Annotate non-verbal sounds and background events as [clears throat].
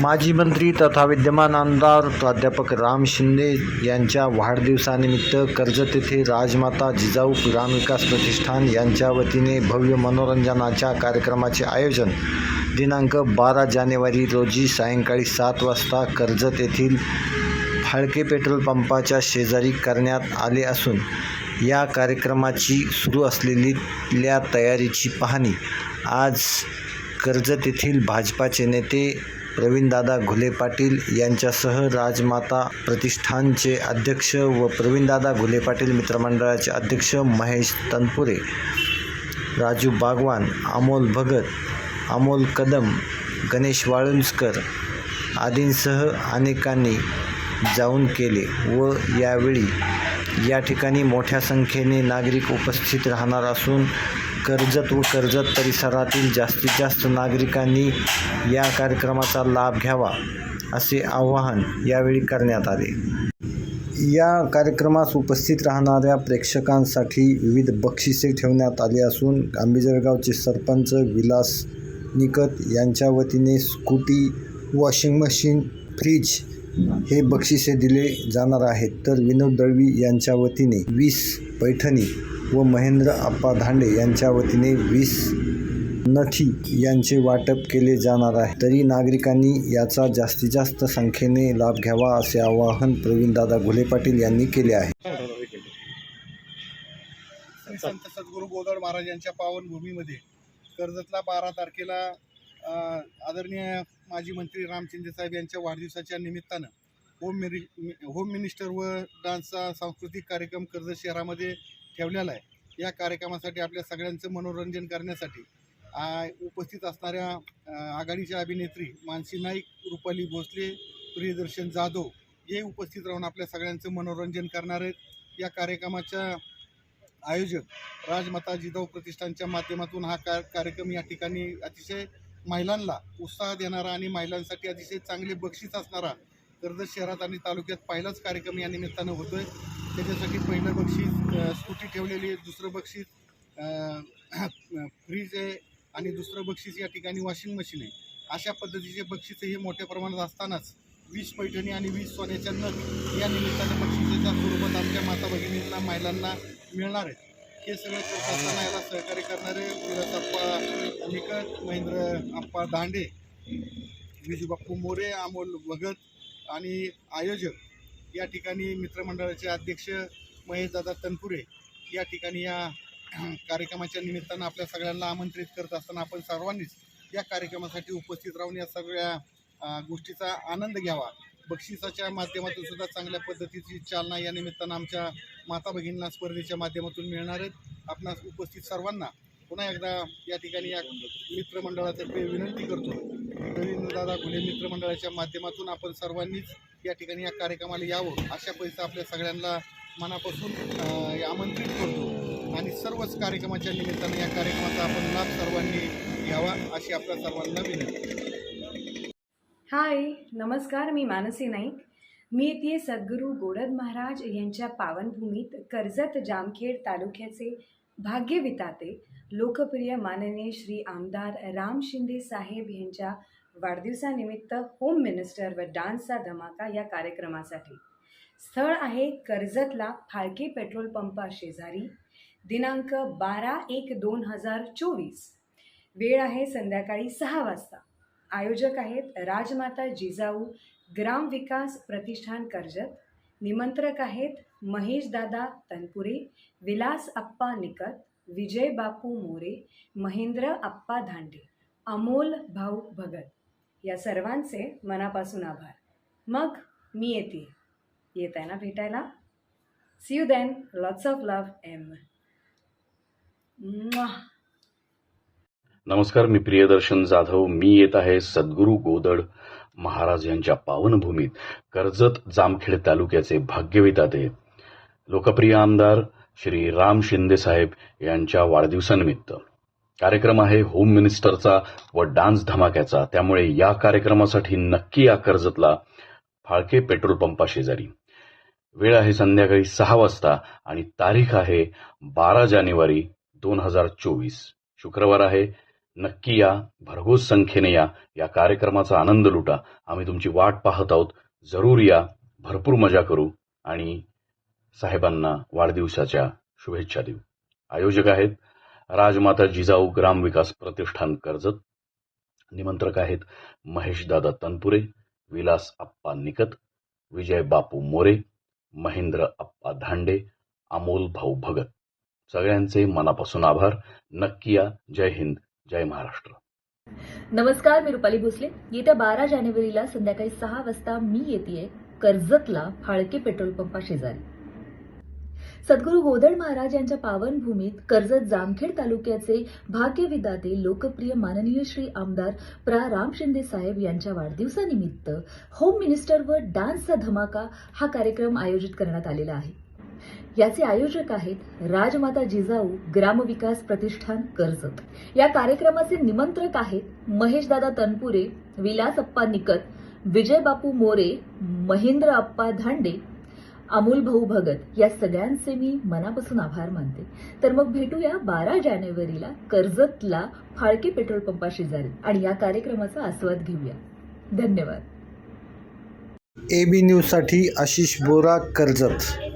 माजी मंत्री तथा विद्यमान आमदार प्राध्यापक राम शिंदे यांच्या वाढदिवसानिमित्त कर्जत येथे राजमाता जिजाऊ ग्रामविकास प्रतिष्ठान यांच्या वतीने भव्य मनोरंजनाच्या कार्यक्रमाचे आयोजन. दिनांक बारा जानेवारी रोजी सायंकाळी सात वाजता कर्जत येथील फाळके पेट्रोल पंपाच्या शेजारी करण्यात आले असून या कार्यक्रमाची सुरू असलेल्या तयारीची पाहणी आज कर्जत येथील भाजपाचे नेते प्रवीणदादा घुले पाटील यांच्यासह राजमाता प्रतिष्ठानचे अध्यक्ष व प्रवीणदादा घुले पाटील मित्रमंडळाचे अध्यक्ष महेश तनपुरे राजू बागवान अमोल भगत अमोल कदम गणेश वाळुंजकर आदींसह अनेकांनी जाऊन केले व यावेळी या ठिकाणी मोठ्या संख्येने नागरिक उपस्थित राहणार असून कर्जत व कर्जत परिसरातील जास्तीत जास्त नागरिकांनी या कार्यक्रमाचा लाभ घ्यावा असे आवाहन यावेळी करण्यात आले. या कार्यक्रमास उपस्थित राहणाऱ्या प्रेक्षकांसाठी विविध बक्षिसे ठेवण्यात आली असून आंबेजळगावचे सरपंच विलास निकत यांच्या वतीने स्कूटी वॉशिंग मशीन फ्रीज हे बक्षिसे दिले जाणार आहेत. तर विनोद दळवी यांच्या वतीने वीस पैठणी व महेंद्र आप्पा धांडे यांच्या वतीने वीस नथी यांचे वाटप केले जाणार आहे. तरी नागरिकांनी याचा जास्तीत जास्त संख्येने लाभ घ्यावा असे आवाहन प्रवीणदादा घुले पाटील यांनी केले आहे. संत सद्गुरू गोदड महाराज यांच्या पावनभूमीमध्ये कर्जतला बारा तारखेला आदरणीय माजी मंत्री रामचंद्र साहेब यांच्या वाढदिवसाच्या निमित्तानं होम मिनि होम मिनिस्टर व डान्सचा सांस्कृतिक कार्यक्रम कर्जत शहरामध्ये ठेवलेला आहे. या कार्यक्रमासाठी आपल्या सगळ्यांचं मनोरंजन करण्यासाठी उपस्थित असणाऱ्या आघाडीच्या अभिनेत्री मानसी नाईक रुपाली भोसले प्रियदर्शन जाधव हे उपस्थित राहून आपल्या सगळ्यांचं मनोरंजन करणार आहेत. या कार्यक्रमाच्या आयोजक राजमाता जिजाऊ प्रतिष्ठानच्या माध्यमातून हा का कार्यक्रम या ठिकाणी अतिशय महिलांना उत्साह देणारा आणि महिलांसाठी अतिशय चांगले बक्षीस असणारा कर्जत शहरात आणि तालुक्यात पहिलाच कार्यक्रम या निमित्तानं होतोय. त्याच्यासाठी पहिलं बक्षीस स्कूटी ठेवलेली आहे. दुसरं बक्षीस फ्रीज आहे आणि दुसरं बक्षीस या ठिकाणी वॉशिंग मशीन आहे. अशा पद्धतीचे बक्षीस हे मोठ्या प्रमाणात असतानाच वीस पैठणी आणि वीस सोन्याच्या नग या निमित्तानं बक्षिसेच्या स्वरूपात आमच्या माता भगिनींना महिलांना मिळणार आहे हे सगळं करत असताना याला सहकार्य करणारे विलासप्पा निकट महेंद्र अप्पा दांडे विजूबाप्पू मोरे अमोल भगत आणि आयोजक या ठिकाणी मित्रमंडळाचे अध्यक्ष महेशदादा तनपुरे या ठिकाणी या [clears throat] कार्यक्रमाच्या निमित्तानं आपल्या सगळ्यांना आमंत्रित करत असताना आपण सर्वांनीच या कार्यक्रमासाठी उपस्थित राहून या सगळ्या गोष्टीचा आनंद घ्यावा. बक्षिसाच्या माध्यमातून सुद्धा चांगल्या पद्धतीची चालना या निमित्तानं आमच्या माता भगिनींना स्पर्धेच्या माध्यमातून मिळणार आहेत. आपणास उपस्थित सर्वांना पुन्हा एकदा या ठिकाणी या मित्रमंडळातर्फे विनंती करतो. दादा घुले मित्रमंडळाच्या माध्यमातून आपण सर्वांनीच या ठिकाणी या कार्यक्रमाला यावं अशा पैसा आपल्या सगळ्यांना मनापासून आमंत्रित करतो. आणि सर्वच कार्यक्रमाच्या निमित्तानं या कार्यक्रमाचा आपण लाभ सर्वांनी घ्यावा अशी आपल्या सर्वांना विनंती. हाय नमस्कार मी मानसी नाईक. मी येते सद्गुरू गोडद महाराज यांच्या पावनभूमीत कर्जत जामखेड तालुक्याचे भाग्यविताते लोकप्रिय माननीय श्री आमदार राम शिंदे साहेब यांच्या वाढदिवसानिमित्त होम मिनिस्टर व डान्सचा धमाका या कार्यक्रमासाठी. स्थळ आहे कर्जतला फाळके पेट्रोल पंपा शेजारी. दिनांक बारा एक दोन हजार चोवीस. वेळ आहे संध्याकाळी सहा वाजता. आयोजक आहेत राजमाता जिजाऊ ग्राम विकास प्रतिष्ठान कर्जत निमंत्रक आहेत महेशदादा तनपुरे विलास अप्पा निकत विजय बापू मोरे महेंद्र अप्पा धांडे अमोल भाऊ भगत. या सर्वांचे मनापासून आभार. मग मी येते. येत आहे ना भेटायला? See you then lots of love um नमस्कार मी प्रियदर्शन जाधव. मी येत आहे सद्गुरू गोदड. महाराज यांच्या पावनभूमीत कर्जत जामखेड तालुक्याचे भाग्यविताते लोकप्रिय आमदार श्री राम शिंदे साहेब यांच्या वाढदिवसानिमित्त. कार्यक्रम आहे होम मिनिस्टरचा व डान्स धमाक्याचा. त्यामुळे या कार्यक्रमासाठी नक्की या कर्जतला फाळके पेट्रोल पंपा शेजारी. वेळ आहे संध्याकाळी सहा वाजता आणि तारीख आहे बारा जानेवारी दोन हजार चोवीस. शुक्रवार आहे नक्की या भरघोस संख्येने या या कार्यक्रमाचा आनंद लुटा. आम्ही तुमची वाट पाहत आहोत. जरूर या. भरपूर मजा करू. आणि साहेबांना वाढदिवसाच्या शुभेच्छा देऊ. आयोजक आहेत राजमाता जिजाऊ ग्राम विकास प्रतिष्ठान कर्जत. निमंत्रक आहेत महेशदादा तनपुरे विलास अप्पा निकत विजय बापू मोरे महेंद्र अप्पा धांडे अमोल भाऊ भगत. सगळ्यांचे मनापासून आभार. नक्की या. जय हिंद. जय महाराष्ट्र. नमस्कार मी रुपाली भोसले. येत्या बारा जानेवारीला संध्याकाळी सहा वाजता मी येते कर्जतला फाळके पेट्रोल पंपा शेजारी. सद्गुरू गोदड महाराज यांच्या पावनभूमीत कर्जत जामखेड तालुक्याचे भाग्यविदाते लोकप्रिय माननीय श्री आमदार प्रा राम शिंदे साहेब यांच्या वाढदिवसानिमित्त होम मिनिस्टर व डान्सचा धमाका हा कार्यक्रम आयोजित करण्यात आलेला आहे. याचे आयोजक आहेत राजमाता जिजाऊ ग्रामविकास प्रतिष्ठान कर्जत. या कार्यक्रमाचे निमंत्रक आहेत महेशदादा तनपुरे विलास अप्पा निकत विजय बापू मोरे महेंद्र अप्पा धांडे अमोल भाऊ भगत. या सगळ्यांचे मी मनापासून आभार मानते. तर मग भेटूया बारा जानेवारीला कर्जतला फाळके पेट्रोल पंपा शेजारी आणि या कार्यक्रमाचा आस्वाद घेऊया. धन्यवाद. ए बी न्यूजसाठी आशिष बोरा कर्जत.